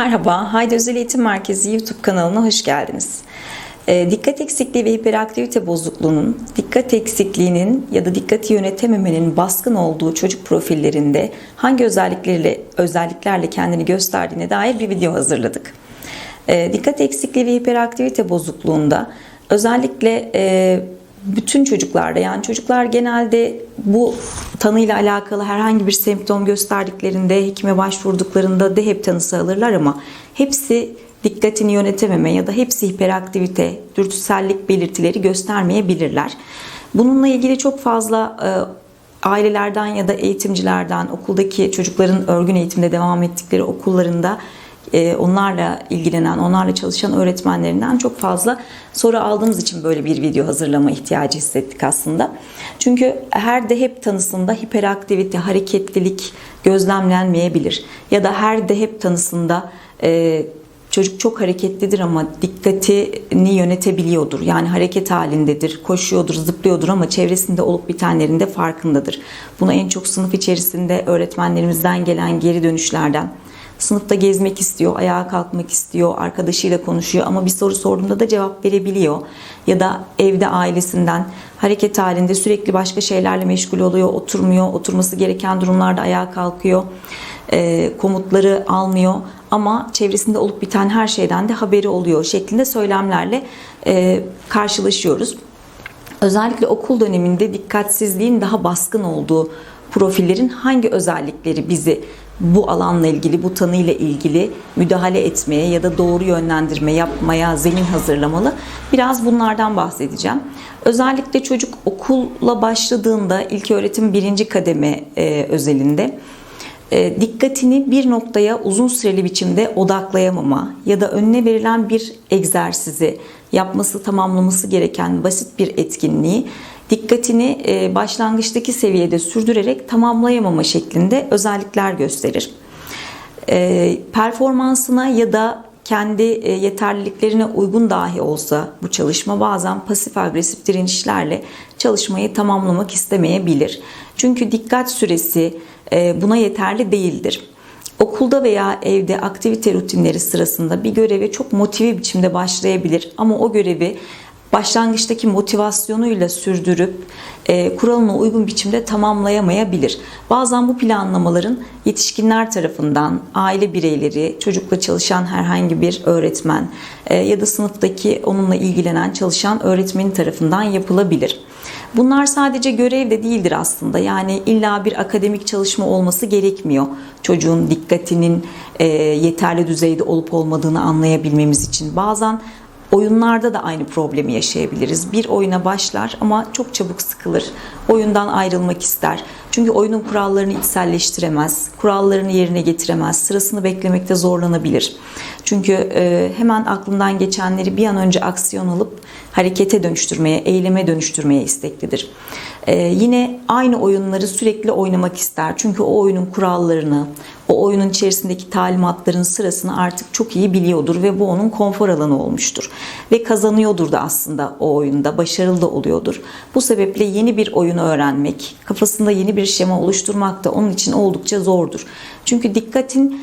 Merhaba, Haydi Özel Eğitim Merkezi YouTube kanalına hoş geldiniz. Ee, dikkat eksikliği ve hiperaktivite bozukluğunun, dikkat eksikliğinin ya da dikkati yönetememenin baskın olduğu çocuk profillerinde hangi özelliklerle özelliklerle kendini gösterdiğine dair bir video hazırladık. Ee, dikkat eksikliği ve hiperaktivite bozukluğunda özellikle e, bütün çocuklarda yani çocuklar genelde bu tanıyla alakalı herhangi bir semptom gösterdiklerinde hekime başvurduklarında de hep tanısı alırlar ama hepsi dikkatini yönetememe ya da hepsi hiperaktivite, dürtüsellik belirtileri göstermeyebilirler. Bununla ilgili çok fazla e, ailelerden ya da eğitimcilerden, okuldaki çocukların örgün eğitimde devam ettikleri okullarında onlarla ilgilenen, onlarla çalışan öğretmenlerinden çok fazla soru aldığımız için böyle bir video hazırlama ihtiyacı hissettik aslında. Çünkü her de hep tanısında hiperaktivite, hareketlilik gözlemlenmeyebilir. Ya da her de hep tanısında e, çocuk çok hareketlidir ama dikkatini yönetebiliyordur. Yani hareket halindedir, koşuyordur, zıplıyordur ama çevresinde olup bitenlerin de farkındadır. Bunu en çok sınıf içerisinde öğretmenlerimizden gelen geri dönüşlerden, Sınıfta gezmek istiyor, ayağa kalkmak istiyor, arkadaşıyla konuşuyor ama bir soru sorduğunda da cevap verebiliyor. Ya da evde ailesinden hareket halinde sürekli başka şeylerle meşgul oluyor, oturmuyor, oturması gereken durumlarda ayağa kalkıyor, e, komutları almıyor ama çevresinde olup biten her şeyden de haberi oluyor şeklinde söylemlerle e, karşılaşıyoruz. Özellikle okul döneminde dikkatsizliğin daha baskın olduğu profillerin hangi özellikleri bizi bu alanla ilgili, bu tanıyla ilgili müdahale etmeye ya da doğru yönlendirme yapmaya zemin hazırlamalı. Biraz bunlardan bahsedeceğim. Özellikle çocuk okulla başladığında ilk öğretim birinci kademe e, özelinde e, dikkatini bir noktaya uzun süreli biçimde odaklayamama ya da önüne verilen bir egzersizi yapması, tamamlaması gereken basit bir etkinliği dikkatini e, başlangıçtaki seviyede sürdürerek tamamlayamama şeklinde özellikler gösterir. E, performansına ya da kendi e, yeterliliklerine uygun dahi olsa bu çalışma bazen pasif agresif direnişlerle çalışmayı tamamlamak istemeyebilir. Çünkü dikkat süresi buna yeterli değildir. Okulda veya evde aktivite rutinleri sırasında bir göreve çok motive biçimde başlayabilir ama o görevi başlangıçtaki motivasyonuyla sürdürüp e, kuralına uygun biçimde tamamlayamayabilir. Bazen bu planlamaların yetişkinler tarafından, aile bireyleri, çocukla çalışan herhangi bir öğretmen e, ya da sınıftaki onunla ilgilenen çalışan öğretmenin tarafından yapılabilir. Bunlar sadece görev de değildir aslında. Yani illa bir akademik çalışma olması gerekmiyor. Çocuğun dikkatinin e, yeterli düzeyde olup olmadığını anlayabilmemiz için. Bazen Oyunlarda da aynı problemi yaşayabiliriz. Bir oyuna başlar ama çok çabuk sıkılır. Oyundan ayrılmak ister. Çünkü oyunun kurallarını içselleştiremez, kurallarını yerine getiremez, sırasını beklemekte zorlanabilir. Çünkü e, hemen aklından geçenleri bir an önce aksiyon alıp harekete dönüştürmeye, eyleme dönüştürmeye isteklidir. E, yine aynı oyunları sürekli oynamak ister. Çünkü o oyunun kurallarını, o oyunun içerisindeki talimatların sırasını artık çok iyi biliyordur ve bu onun konfor alanı olmuştur. Ve kazanıyordur da aslında o oyunda, başarılı da oluyordur. Bu sebeple yeni bir oyunu öğrenmek, kafasında yeni bir şema oluşturmak da onun için oldukça zordur. Çünkü dikkatin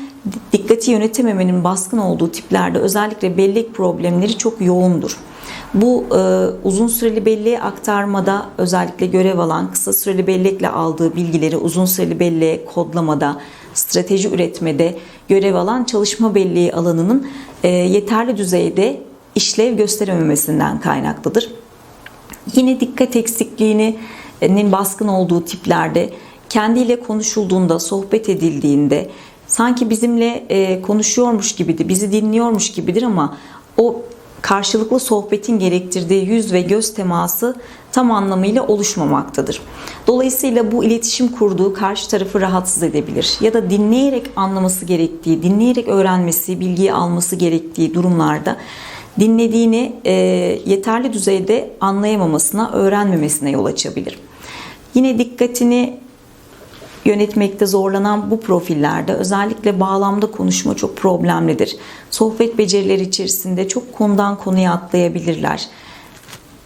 dikkati yönetememenin baskın olduğu tiplerde özellikle bellek problemleri çok yoğundur. Bu e, uzun süreli belleğe aktarmada özellikle görev alan, kısa süreli bellekle aldığı bilgileri uzun süreli belleğe kodlamada, strateji üretmede görev alan çalışma belleği alanının e, yeterli düzeyde işlev gösterememesinden kaynaklıdır. Yine dikkat eksikliğinin baskın olduğu tiplerde kendiyle konuşulduğunda, sohbet edildiğinde sanki bizimle e, konuşuyormuş gibidir, bizi dinliyormuş gibidir ama o karşılıklı sohbetin gerektirdiği yüz ve göz teması tam anlamıyla oluşmamaktadır. Dolayısıyla bu iletişim kurduğu karşı tarafı rahatsız edebilir ya da dinleyerek anlaması gerektiği, dinleyerek öğrenmesi, bilgiyi alması gerektiği durumlarda dinlediğini e, yeterli düzeyde anlayamamasına, öğrenmemesine yol açabilir. Yine dikkatini yönetmekte zorlanan bu profillerde özellikle bağlamda konuşma çok problemlidir. Sohbet becerileri içerisinde çok konudan konuya atlayabilirler.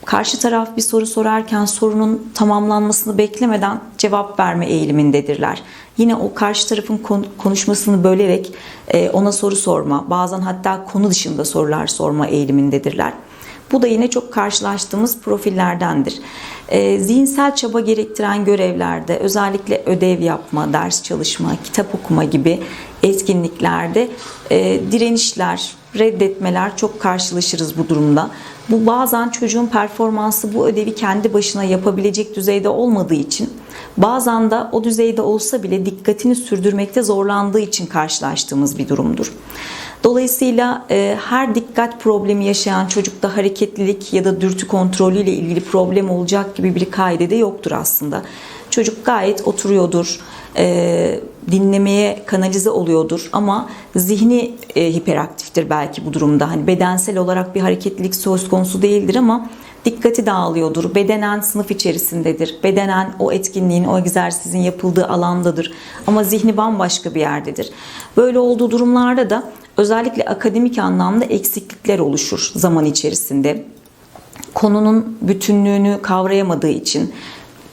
karşı taraf bir soru sorarken sorunun tamamlanmasını beklemeden cevap verme eğilimindedirler. Yine o karşı tarafın kon- konuşmasını bölerek e, ona soru sorma, bazen hatta konu dışında sorular sorma eğilimindedirler. Bu da yine çok karşılaştığımız profillerdendir. E, zihinsel çaba gerektiren görevlerde özellikle ödev yapma, ders çalışma, kitap okuma gibi etkinliklerde e, direnişler, reddetmeler çok karşılaşırız bu durumda. Bu bazen çocuğun performansı bu ödevi kendi başına yapabilecek düzeyde olmadığı için bazen de o düzeyde olsa bile dikkatini sürdürmekte zorlandığı için karşılaştığımız bir durumdur. Dolayısıyla e, her dikkat problemi yaşayan çocukta hareketlilik ya da dürtü kontrolü ile ilgili problem olacak gibi bir kaide de yoktur aslında. Çocuk gayet oturuyordur, e, dinlemeye kanalize oluyordur ama zihni e, hiperaktiftir belki bu durumda. Hani bedensel olarak bir hareketlilik söz konusu değildir ama dikkati dağılıyordur. Bedenen sınıf içerisindedir. Bedenen o etkinliğin, o egzersizin yapıldığı alandadır. Ama zihni bambaşka bir yerdedir. Böyle olduğu durumlarda da özellikle akademik anlamda eksiklikler oluşur zaman içerisinde. Konunun bütünlüğünü kavrayamadığı için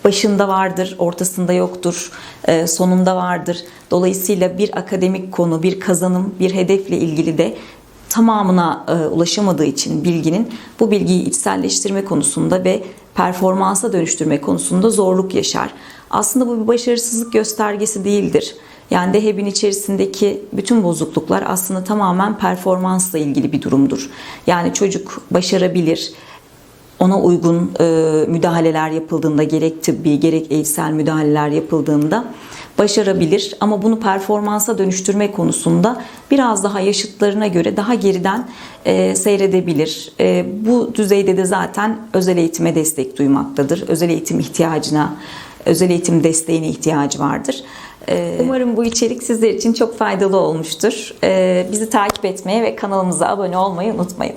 başında vardır, ortasında yoktur, e, sonunda vardır. Dolayısıyla bir akademik konu, bir kazanım, bir hedefle ilgili de tamamına e, ulaşamadığı için bilginin bu bilgiyi içselleştirme konusunda ve performansa dönüştürme konusunda zorluk yaşar. Aslında bu bir başarısızlık göstergesi değildir. Yani DHB'in içerisindeki bütün bozukluklar aslında tamamen performansla ilgili bir durumdur. Yani çocuk başarabilir, ona uygun e, müdahaleler yapıldığında gerek tıbbi gerek eğitsel müdahaleler yapıldığında başarabilir ama bunu performansa dönüştürme konusunda biraz daha yaşıtlarına göre daha geriden e, seyredebilir. E, bu düzeyde de zaten özel eğitime destek duymaktadır. Özel eğitim ihtiyacına, özel eğitim desteğine ihtiyacı vardır. E, Umarım bu içerik sizler için çok faydalı olmuştur. E, bizi takip etmeye ve kanalımıza abone olmayı unutmayın.